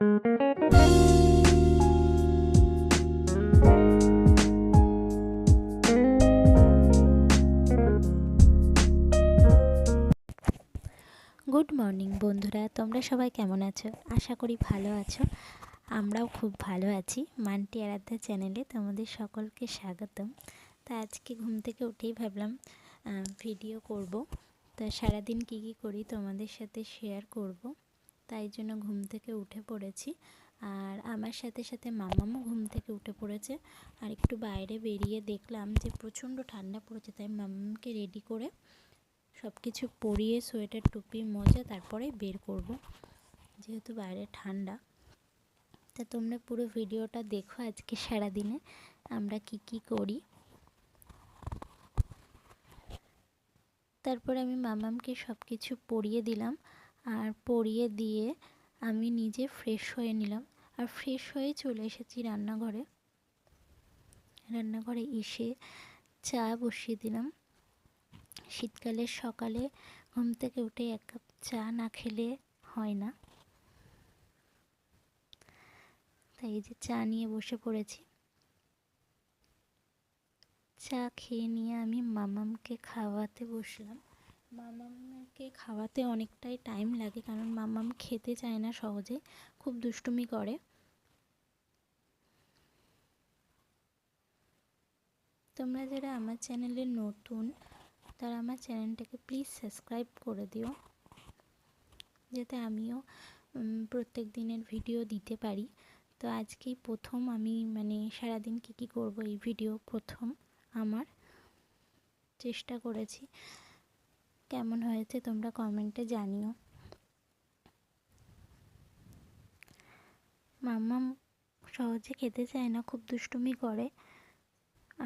Good morning বন্ধুরা। তোমরা সবাই কেমন আছো? আশা করি ভালো আছো। আমরাও খুব ভালো আছি। মান্টি আরাধ্যা চ্যানেলে তোমাদের সকলকে স্বাগতম। তা আজকে ঘুম থেকে উঠেই ভাবলাম ভিডিও করব। তা সারাদিন কী কী করি তোমাদের সাথে শেয়ার করব। তাই জন্য ঘুম থেকে উঠে পড়েছি। আর আমার সাথে সাথে মামামও ঘুম থেকে উঠে পড়েছে। আর একটু বাইরে বেরিয়ে দেখলাম যে প্রচণ্ড ঠান্ডা পড়েছে, তাই মামামকে রেডি করে সব কিছু পরিয়ে সোয়েটার টুপি, মোজা তারপরে বের করব। যেহেতু বাইরে ঠান্ডা, তা তোমরা পুরো ভিডিওটা দেখো আজকে সারাদিনে, আমরা কি কি করি। তারপরে আমি মামামকে সব কিছু পরিয়ে দিলাম। আর পরিয়ে দিয়ে আমি নিজে ফ্রেশ হয়ে নিলাম। আর ফ্রেশ হয়ে চলে এসেছি রান্নাঘরে। রান্নাঘরে এসে চা বসিয়ে দিলাম। শীতকালে সকালে ঘুম থেকে উঠে এক কাপ চা না খেলে হয় না। তাই এই যে চা নিয়ে বসে পড়েছি। চা খেয়ে নিয়ে আমি মামামকে খাওয়াতে বসলাম। মামামকে খাওয়াতে অনেকটাই টাইম লাগে কারণ মামাম খেতে চায় না সহজে, খুব দুষ্টুমি করে। তোমরা যারা আমার চ্যানেলে নতুন, তারা আমার চ্যানেলটাকে প্লিজ সাবস্ক্রাইব করে দিও, যাতে আমিও প্রত্যেক দিনের ভিডিও দিতে পারি। তো আজকেই প্রথম আমি মানে সারাদিন কী কী করব এই ভিডিও প্রথম আমার, চেষ্টা করেছি। কেমন হয়েছে তোমরা কমেন্টে জানিও। মাম্মা সহজে খেতে চায় না, খুব দুষ্টুমি করে।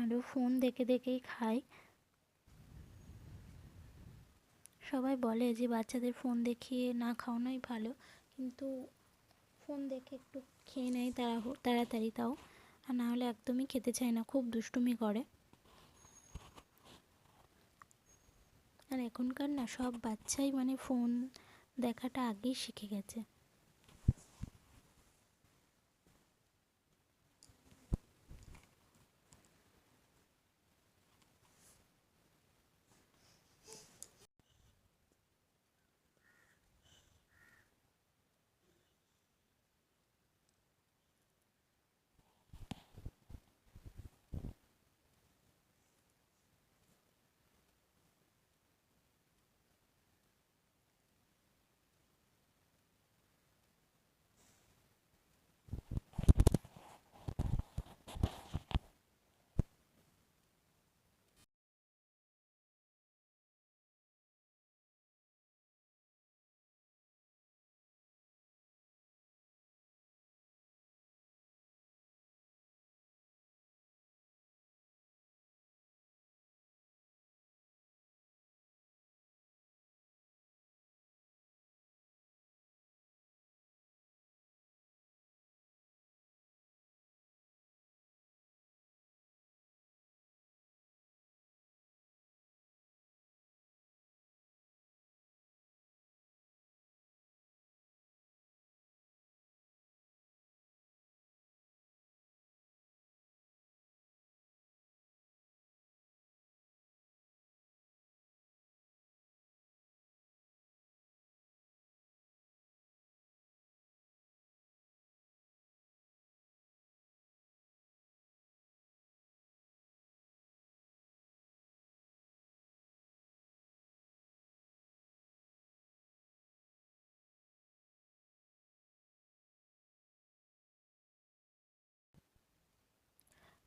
আরও ফোন দেখে দেখেই খায়। সবাই বলে যে বাচ্চাদের ফোন দেখিয়ে না খাওয়ানোই ভালো, কিন্তু ফোন দেখে একটু খেয়ে নেয় তারা তাড়াতাড়ি তাও। আর না হলে একদমই খেতে চায় না, খুব দুষ্টুমি করে। আর এখনকার না সব বাচ্চাই মানে ফোন দেখাটা আগেই শিখে গেছে।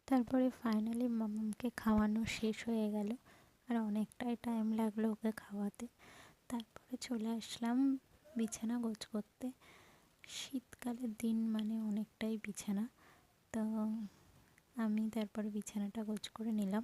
তারপরে ফাইনালি মামামকে খাওয়ানো শেষ হয়ে গেল। আর অনেকটাই টাইম লাগল ওকে খাওয়াতে। তারপরে চলে আসলাম বিছানা গোছ করতে। শীতকালের দিন মানে অনেকটাই বিছানা। তো আমি তারপরে বিছানাটা গোছ করে নিলাম।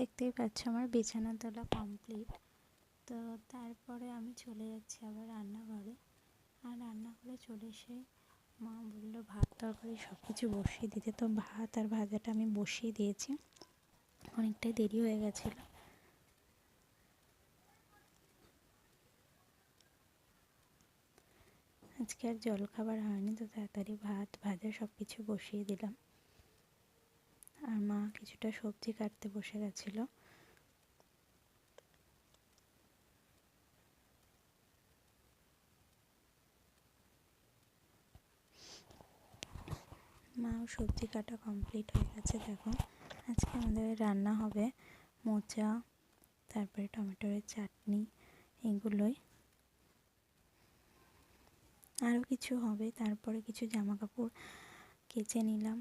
দেখতেই পাচ্ছ আমার বিছানা তোলা কমপ্লিট তো তারপরে আমি চলে যাচ্ছি আবার রান্নাঘরে। আর রান্নাঘরে চলে এসে মা বলল, ভাত তরকারি সব কিছু বসিয়ে দিতে। তো ভাত আর ভাজাটা আমি বসিয়ে দিয়েছি। অনেকটাই দেরি হয়ে গেছিল। আজকে আর জলখাবার হয়নি, তো তাড়াতাড়ি ভাত, ভাজা সব কিছু বসিয়ে দিলাম। আর মা কিছুটা সবজি কাটতে বসে গেছিল। মাও সবজি কাটা কমপ্লিট হয়ে গেছে, দেখো। আজকে আমাদের রান্না হবে মোচা, তারপরে টমেটোর চাটনি, এগুলোই। আরও কিছু হবে, তারপরে কিছু জামা কাপড় কেচে নিলাম।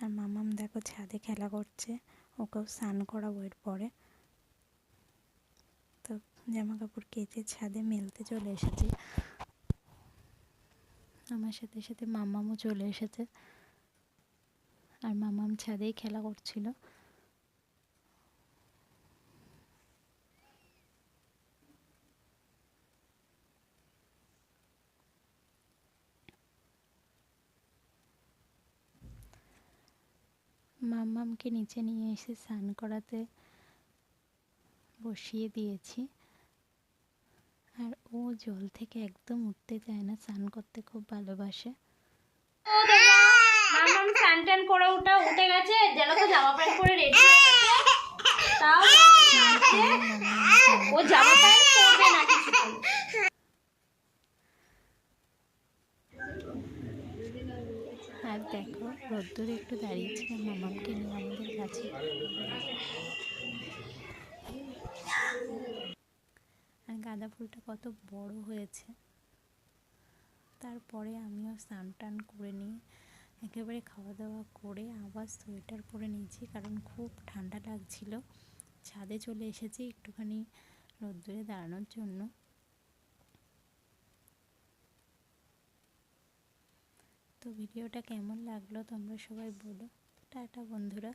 আর মামাম দেখো ছাদে খেলা করছে, ওকেও স্নান করা করাবো এরপরে তো জামা কাপড় কেচে ছাদে মেলতে চলে এসেছি। আমার সাথে সাথে মামামও চলে এসেছে। আর মামাম ছাদেই খেলা করছিল। মাম্মামকে নিচে নিয়ে এসে স্নান করাতে বসিয়ে দিয়েছি। আর ও জল থেকে একদম উঠতে চায় না স্নান করতে খুব ভালোবাসে। মামাম স্নান টান করে ওটা উঠে গেছে যেন তো জামা প্যান্ট পরে রেডি তাও ও জামা প্যান্ট পরবে না কিছুতেই আর দেখো রোদ্দুরে একটু দাঁড়িয়েছিলাম মামামকে নিয়ে আমাদের কাছে। আর গাঁদা ফুলটা কত বড় হয়েছে। তারপরে আমিও স্নান টান করে নিয়ে একেবারে খাওয়া দাওয়া করে আবার সোয়েটার পরে নিয়েছি, কারণ খুব ঠান্ডা লাগছিল। ছাদে চলে এসেছি একটুখানি রোদ্দুরে দাঁড়ানোর জন্য। তো ভিডিওটা কেমন লাগল তোমরা সবাই বলো। টাটা বন্ধুরা।